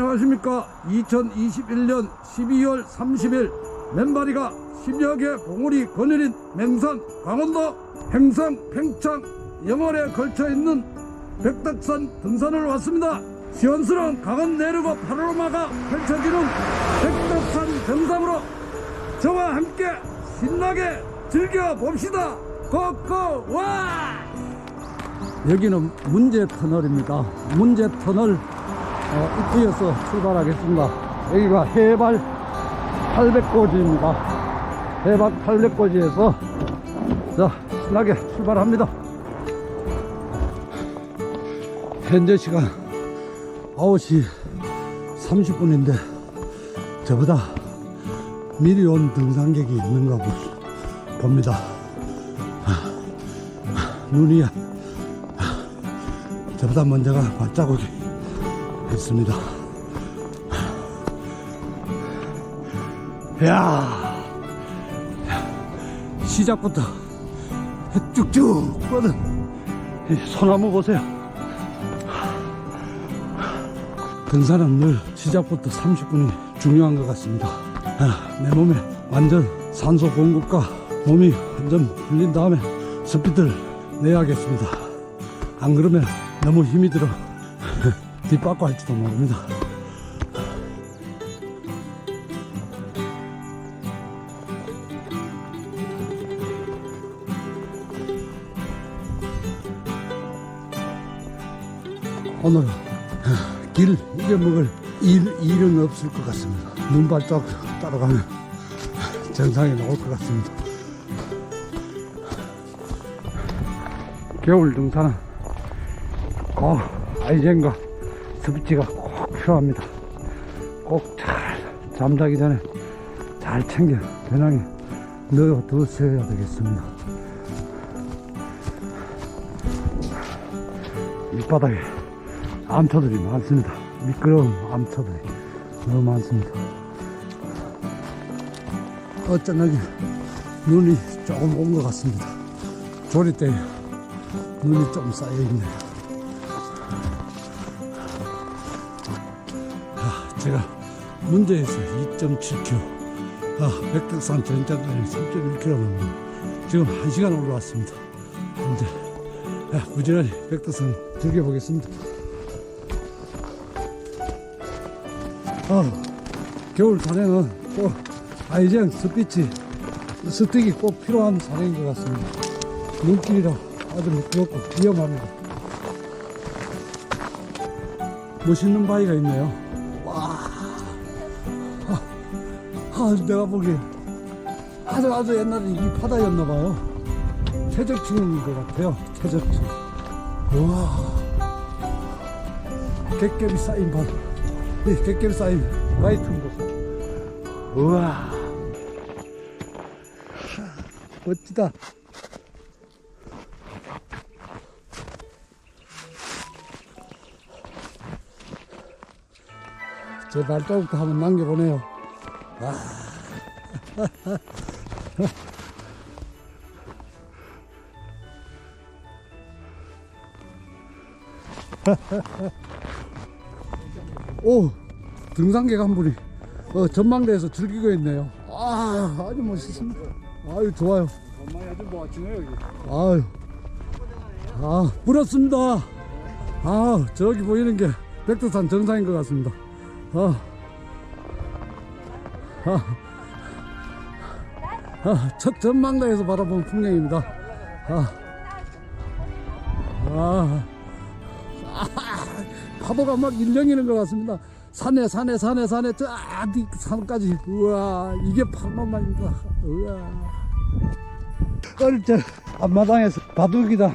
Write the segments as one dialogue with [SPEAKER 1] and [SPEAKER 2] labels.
[SPEAKER 1] 안녕하십니까? 2021년 12월 30일 맨바리가 10여 개 봉우리 거느린 맹산 강원도 행성 팽창 영월에 걸쳐 있는 백덕산 등산을 왔습니다. 시원스러운 강원 내륙의 파노라마가 펼쳐지는 백덕산 정상으로 저와 함께 신나게 즐겨봅시다. 고고 와! 여기는 문제 터널입니다. 문제 터널 어, 입구에서 출발하겠습니다. 여기가 해발 800고지입니다. 해발 800고지에서 자 신나게 출발합니다. 현재 시간 9시 30분인데 저보다 미리 온 등산객이 있는가 보- 봅니다. 아, 아, 눈이 아, 저보다 먼저가 발자국이 있습니다. 야 시작부터 쭉쭉 뻗은 이 소나무 보세요. 등산은 늘 시작부터 30분이 중요한 것 같습니다. 아, 내 몸에 완전 산소 공급과 몸이 완전 풀린 다음에 스피드를 내야겠습니다. 안 그러면 너무 힘이 들어 뒷바꿔 할지도 모릅니다. 오늘 길 잊어먹을 일, 일은 없을 것 같습니다. 눈 발짝 따라가면 정상에 나올 것 같습니다. 겨울 등산은 꼭 아이젠과 스피치가 꼭 필요합니다. 꼭 잘 잠자기 전에 잘 챙겨 배낭에 넣어 두셔야 되겠습니다. 밑바닥에 암초들이 많습니다. 미끄러운 암초들이 너무 많습니다. 어쩌면 눈이 조금 온 것 같습니다. 조리 때 눈이 좀 쌓여 있네요. 제가 문제에서 2.7km, 아, 백덕산 전장까지 3.1km 넘는 지금 1시간 올라왔습니다. 이제 아, 부지런히 백덕산 즐겨보겠습니다. 아, 겨울 산에는 꼭 아이젠 스피치 스틱이 꼭 필요한 산인 것 같습니다. 눈길이라 아주 미끄럽고 위험합니다. 멋있는 바위가 있네요. 아, 내가 보기엔 아주 아주 옛날에 이 바다였나 봐요. 최저층인 것 같아요. 최저층. 우와, 객겹이 쌓인 바다. 이 객겹이 쌓인 바위 틈 보세요. 우와, 멋지다. 제 발자국도 한번 남겨보네요. 오, 등산객 한 분이 어, 전망대에서 즐기고 있네요. 아, 아주 멋있습니다. 아유, 좋아요.
[SPEAKER 2] 엄마 아주 멋지네 여기.
[SPEAKER 1] 아유, 아, 부럽습니다. 아, 저기 보이는 게 백두산 정상인 것 같습니다. 아, 아, 아, 첫 전망대에서 바라본 풍경입니다. 아, 아, 아, 파도가 막 일렁이는 것 같습니다. 산에, 산에, 산에, 산에, 저, 어디 산까지. 우와, 이게 파노마입니다. 우와. 어릴 때 앞마당에서 바둑이다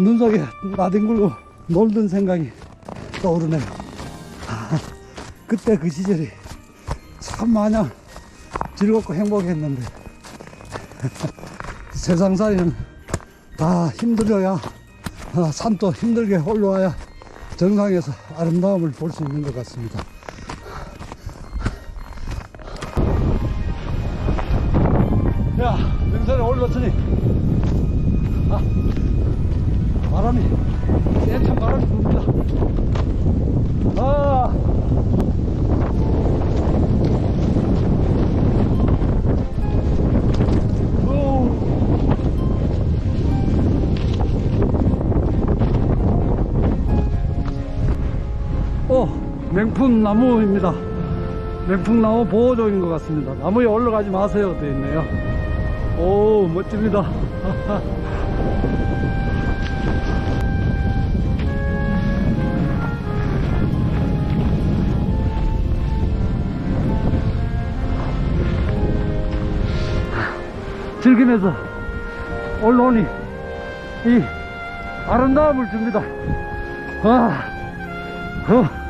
[SPEAKER 1] 눈 속에 나뒹굴고 놀던 생각이 떠오르네요. 아, 그때 그 시절이 참 마냥 즐겁고 행복했는데 세상살이는 다 힘들어야 아, 산도 힘들게 올라와야 정상에서 아름다움을 볼 수 있는 것 같습니다. 맹풍 나무입니다. 맹풍 나무 보호종인 것 같습니다. 나무에 올라가지 마세요. 되어 있네요. 오, 멋집니다. 즐기면서 올라오니 이 아름다움을 줍니다. 아, 어,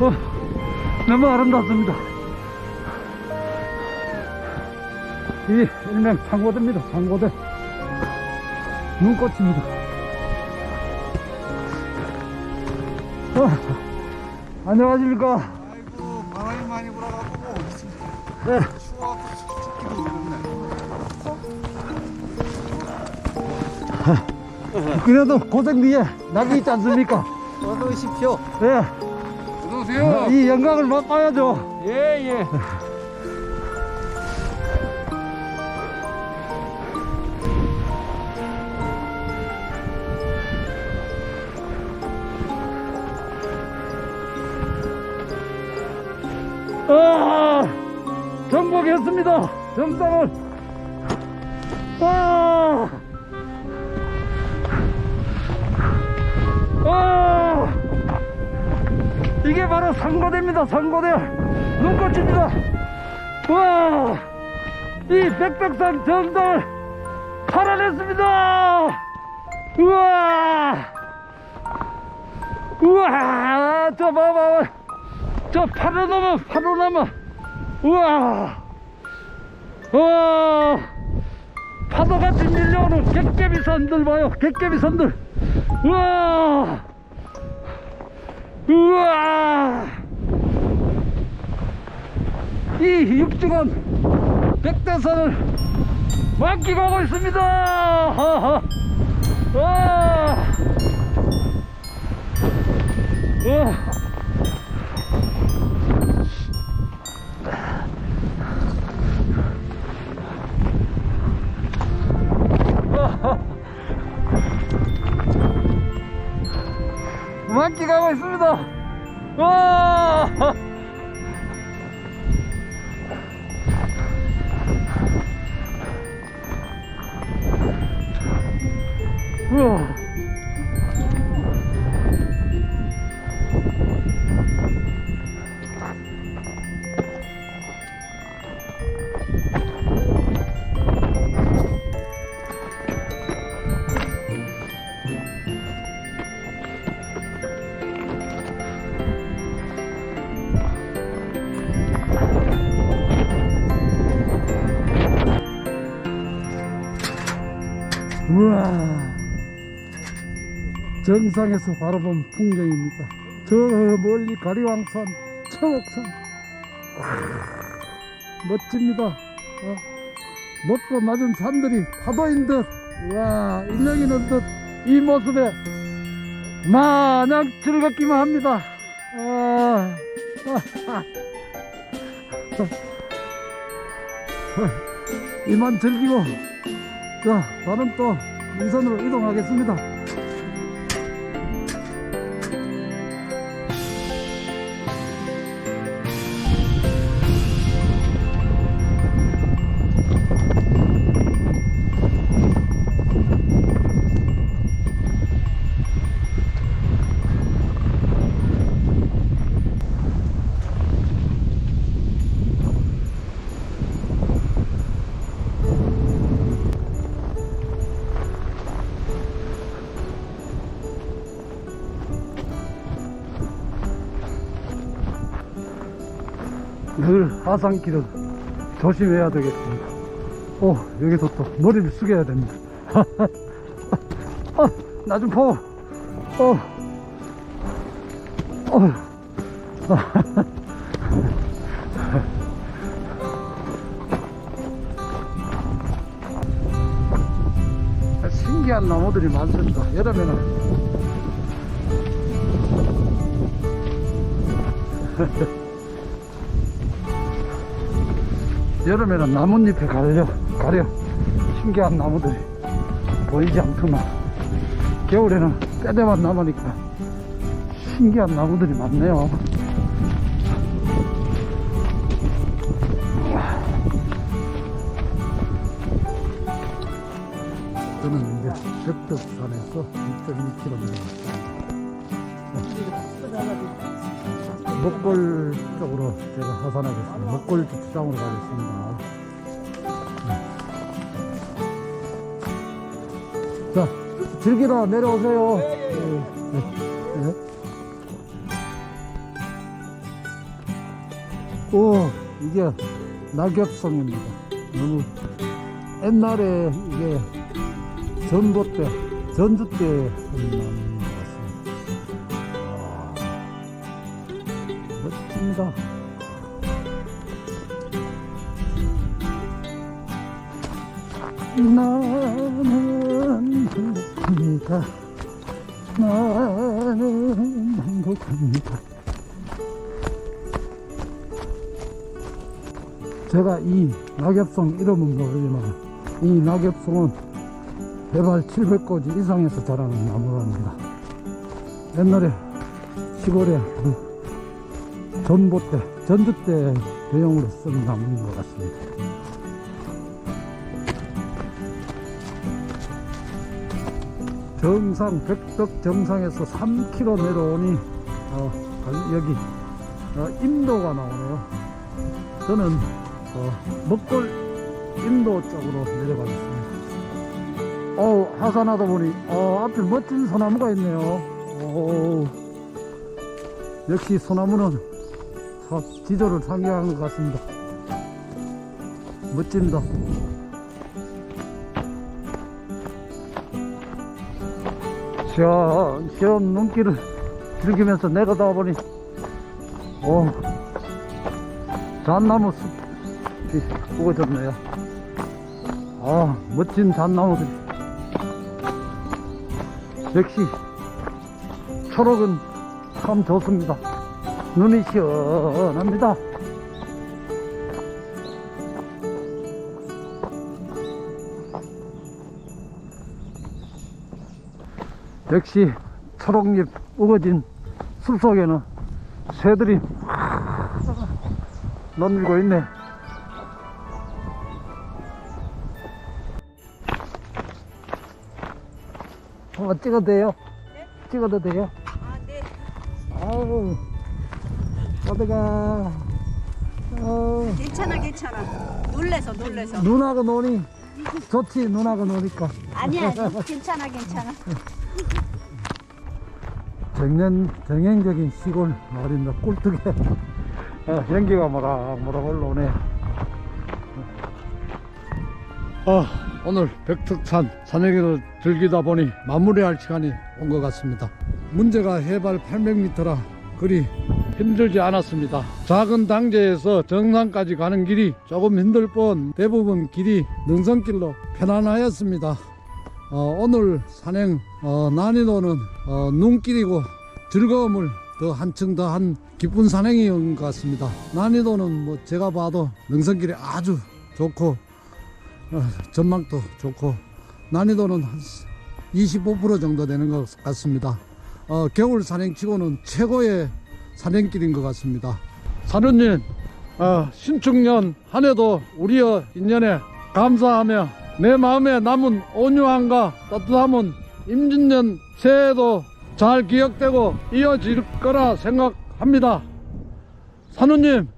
[SPEAKER 1] 어, 너무 아름답습니다. 이 일명 상고대입니다. 상고대. 눈꽃입니다. 어, 안녕하십니까.
[SPEAKER 2] 아이고 바람이 많이 불어가지고
[SPEAKER 1] 네.
[SPEAKER 2] 추워 죽기도 어렵네.
[SPEAKER 1] 그래도 고생 뒤에 낙이 있지 않습니까?
[SPEAKER 2] 어서 오십시오. 오세요.
[SPEAKER 1] 이 영광을 맛봐야죠.
[SPEAKER 2] 예 예.
[SPEAKER 1] 아, 정복했습니다. 정상을. 이게 바로 상고대입니다. 상고대. 눈꽃입니다. 와, 이 백백산 정상을 팔아냈습니다. 우와, 우와, 저 봐봐. 저 파노라마 파노라마 우와 와 파도같이 밀려오는 객개비 산들 봐요 객개비 산들 우와 우와! 이 육중한 백대산을 만끽하고 있습니다. 와! 우와 만끽하고 있습니다. 와! 우와. 정상에서 바라본 풍경입니다. 저 멀리 가리왕산 청옥산. 와, 멋집니다. 어, 높고 낮은 산들이 파도인 듯 와, 인명이는 듯 이 모습에 마냥 즐겁기만 합니다. 아, 이만 즐기고 자, 저는 또 인선으로 이동하겠습니다. 하산길은 조심해야 되겠습니다. 오, 여기서 또 머리를 숙여야 됩니다. 어, 나좀 보. 어, 어. 신기한 나무들이 많습니다. 여름에는 여름에는 나뭇잎에 가려, 가려. 신기한 나무들이 보이지 않더만. 겨울에는 때대만 남으니까 신기한 나무들이 많네요. 저는 이제 백덕산에서 2.2km 목골 쪽으로 제가 하산하겠습니다. 목골 주차장으로 가겠습니다. 네. 자, 즐기러 내려오세요. 네, 네, 네. 오, 이게 낙엽성입니다. 너무 옛날에 이게 전보 때, 전주 때 멋집니다. 나는 행복합니다. 나는 행복합니다. 제가 이 낙엽송 이름은 모르지만 이 낙엽송은 해발 700고지 이상에서 자라는 나무랍니다. 옛날에 시골에 그 전주 때 대용으로 쓴 나무인 것 같습니다. 정상, 백덕 정상에서 3km 내려오니, 어, 갈- 여기, 어, 인도가 나오네요. 저는, 어, 먹골 인도 쪽으로 내려가겠습니다. 어 하산하다 보니, 어, 앞에 멋진 소나무가 있네요. 오, 역시 소나무는 사- 지조를 상기하는 것 같습니다. 멋집니다. 시원 시원 눈길을 즐기면서 내려다 보니, 오, 잣나무 숲이 우거졌네요. 아, 멋진 잣나무들. 역시, 초록은 참 좋습니다. 눈이 시원합니다. 역시 초록잎 우거진 숲속에는 새들이 넘밀고 있네. 한번 찍어도 돼요? 찍어도 돼요? 어디가? 어,
[SPEAKER 3] 괜찮아, 괜찮아. 놀래서, 놀래서.
[SPEAKER 1] 누나가 노니 좋지, 누나가 노니까.
[SPEAKER 3] 아니야, 괜찮아, 괜찮아.
[SPEAKER 1] 정년, 정형적인 시골 마을입니다. 꿀뚝에 어, 연기가 모락모락 올라오네. 아, 오늘 백특산 산행을 즐기다 보니 마무리할 시간이 온 것 같습니다. 문제가 해발 800m라 그리 힘들지 않았습니다. 작은 당제에서 정상까지 가는 길이 조금 힘들 뿐 대부분 길이 능선길로 편안하였습니다. 어, 오늘 산행 어, 난이도는 어, 눈길이고 즐거움을 더 한층 더 한 기쁜 산행이었던 것 같습니다. 난이도는 뭐 제가 봐도 능선길이 아주 좋고 어, 전망도 좋고 난이도는 한 25% 정도 되는 것 같습니다. 어, 겨울 산행치고는 최고의 산행길인 것 같습니다. 사루님 어, 신축년 한 해도 우리의 인연에 감사하며 내 마음에 남은 온유함과 따뜻함은 임진년 새해에도 잘 기억되고 이어질 거라 생각합니다. 산우님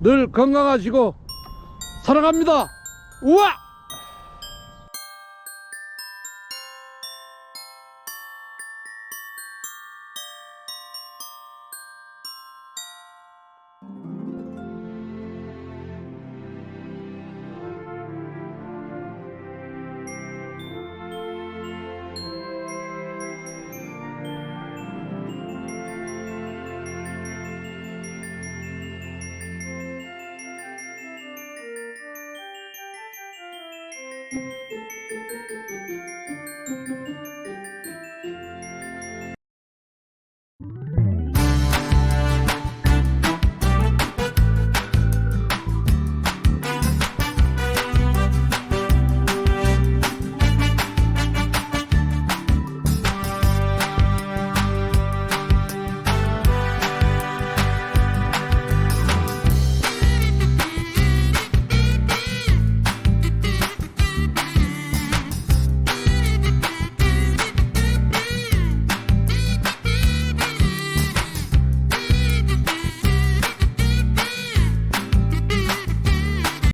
[SPEAKER 1] 늘 건강하시고 사랑합니다. 우와!